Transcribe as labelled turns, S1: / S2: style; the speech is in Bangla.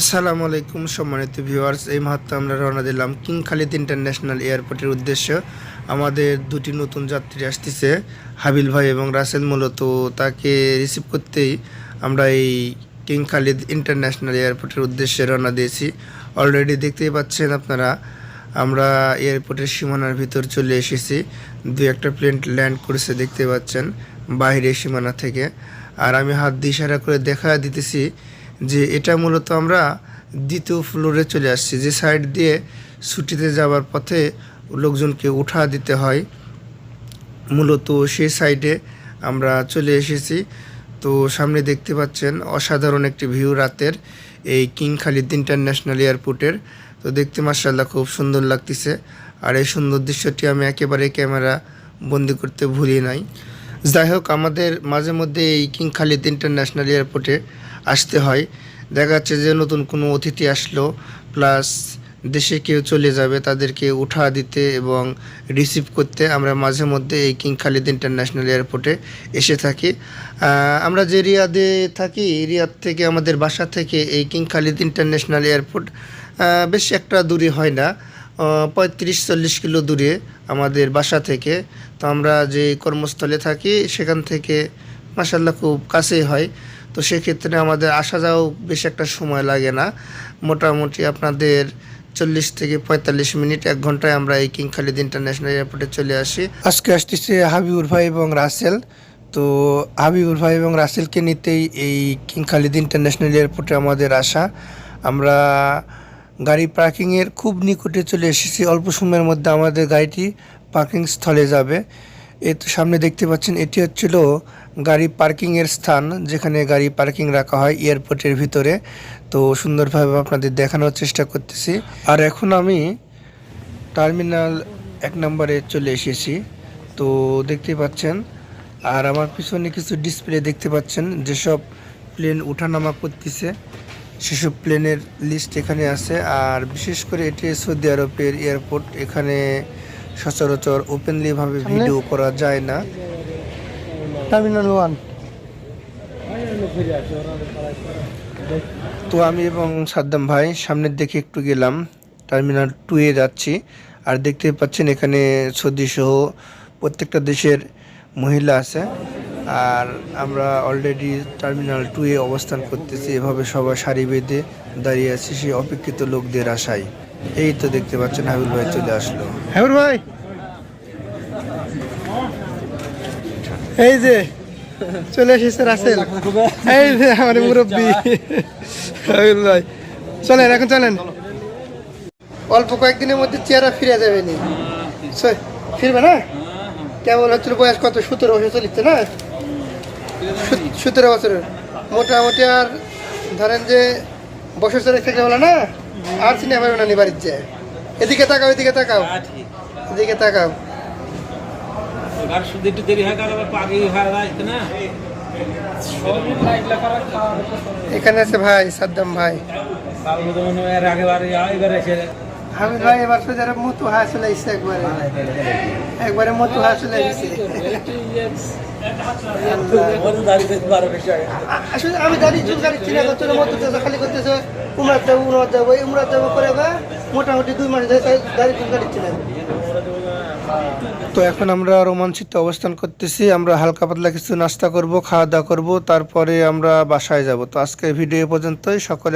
S1: আসসালামু আলাইকুম সম্মানিত ভিউয়ার্স, এই মুহূর্তে আমরা রওনা দিলাম কিং খালিদ ইন্টারন্যাশনাল এয়ারপোর্টের উদ্দেশ্য। আমাদের দুটি নতুন যাত্রী আসতেছে, হাবিল ভাই এবং রাসেল মূলত তাকে রিসিভ করতেই আমরা এই কিং খালিদ ইন্টারন্যাশনাল এয়ারপোর্টের উদ্দেশ্যে রওনা দিয়েছি। অলরেডি দেখতেই পাচ্ছেন আপনারা, আমরা এয়ারপোর্টের সীমানার ভিতর চলে এসেছি। দু একটা প্লেন ল্যান্ড করেছে দেখতে পাচ্ছেন বাইরের সীমানা থেকে। আর আমি হাত দিয়ে ইশারা করে দেখা দিতেছি যে এটা মূলত আমরা দ্বিতীয় ফ্লোরে চলে আসছি। যে সাইড দিয়ে ছুটিতে যাওয়ার পথে লোকজনকে উঠা দিতে হয়। মূলত সেই সাইডে আমরা চলে এসেছি। তো সামনে দেখতে পাচ্ছেন অসাধারণ একটি ভিউ রাতের এই কিং খালিদ ইন্টারন্যাশনাল এয়ারপোর্টের তো দেখতে মার্শাল্লাহ খুব সুন্দর লাগতেছে। আর এই সুন্দর দৃশ্যটি আমি একেবারে ক্যামেরা বন্দি করতে ভুলি নাই। যাই হোক, আমাদের মাঝে মধ্যে এই কিং খালিদ ইন্টারন্যাশনাল এয়ারপোর্টে আসতে হয়। দেখা যাচ্ছে যে নতুন কোনো অতিথি আসলো, প্লাস দেশে কেউ চলে যাবে, তাদেরকে উঠা দিতে এবং রিসিভ করতে আমরা মাঝে মধ্যে এই কিং খালিদ ইন্টারন্যাশনাল এয়ারপোর্টে এসে থাকি। আমরা যে রিয়াদে থাকি, রিয়াদ থেকে আমাদের বাসা থেকে এই কিং খালিদ ইন্টারন্যাশনাল এয়ারপোর্ট বেশ একটা দূরে হয় না পঁয়ত্রিশ চল্লিশ কিলো দূরে আমাদের বাসা থেকে। তো আমরা যে কর্মস্থলে থাকি, সেখান থেকে মাসাল্লাহ খুব কাছেই হয়। তো সেক্ষেত্রে আমাদের আসা যাওয়াও বেশ একটা সময় লাগে না। মোটামুটি আপনাদের চল্লিশ থেকে পঁয়তাল্লিশ মিনিট, এক ঘন্টায় আমরা এই কিং খালিদ ইন্টারন্যাশনাল এয়ারপোর্টে চলে আসি। আজকে আসতেছে হাবিবুর ভাই এবং রাসেল। তো হাবিবুর ভাই এবং রাসেলকে নিতেই এই কিং খালিদ ইন্টারন্যাশনাল এয়ারপোর্টে আমাদের আসা। আমরা গাড়ি পার্কিংয়ের খুব নিকটে চলে এসেছি। অল্প সময়ের মধ্যে আমাদের গাড়িটি পার্কিং স্থলে যাবে। তো সামনে দেখতে পাচ্ছেন, এটি হচ্ছিল গাড়ি পার্কিংয়ের স্থান, যেখানে গাড়ি পার্কিং রাখা হয় এয়ারপোর্টের ভিতরে। তো সুন্দরভাবে আপনাদের দেখানোর চেষ্টা করতেছি। আর এখন আমি টার্মিনাল এক নম্বরে চলে এসেছি। তো দেখতে পাচ্ছেন, আর আমার পিছনে কিছু ডিসপ্লে দেখতে পাচ্ছেন, যেসব প্লেন ওঠানামা করতেছে। সেসব প্লেনের লিস্ট এখানে আছে, আর বিশেষ করে এটি সৌদি আরবের এয়ারপোর্ট, এখানে সচরাচর ওপেনলিভাবে ভিডিও করা যায় না। টার্মিনাল ওয়ান তো আমি এবং সাদ্দাম ভাই সামনের দিকে একটু গেলাম। টার্মিনাল টু এ যাচ্ছি। আর দেখতে পাচ্ছেন এখানে সৌদি সহ প্রত্যেকটা দেশের মহিলা আছে। আর আমরা অলরেডি টার্মিনাল টু এ অবস্থান করতেছি। এভাবে সবাই সারি বেঁধে দাঁড়িয়ে আছি সেই অপেক্ষিত লোকদের আশায়। এই তো দেখতে পাচ্ছেন হাবিল ভাই চলে আসলো। হাবিল ভাই! এই যে, চলে এসেছে রাসেল। এই যে আমার মুরব্বী। হাবিল ভাই, চলেন, এখন চলেন। অল্প কয়েকদিনের মধ্যে চেহারা ফিরে যাবে নি। ফিরবে না? কেমন হচ্ছিল, বয়স কত? সতেরো বছর চলিচ্ছে না? সতেরো বছরের। মোটামুটি আর ধরেন যে বছর চলে থাকলে হলো না? আর চিনে পারবে না নিবার বাড়ির যে এদিকে তাকাও। এদিকে তাকাও এদিকে তাকাও।
S2: শুধু একটু দেরি হয় কারণ পাগি হয় না?
S1: এখানে আছে ভাই সাদ্দাম ভাই। হামিদ ভাই এবার তো যারা মতো একবারে। একবারে মতো আমি তো এখন আমরা রোমাঞ্চিত অবস্থান করতেছি, আমরা হালকা পাতলা কিছু নাস্তা করব, খাওয়া দাওয়া করব, তারপরে আমরা বাসায় যাব। তো আজকের ভিডিও পর্যন্তই, সকলে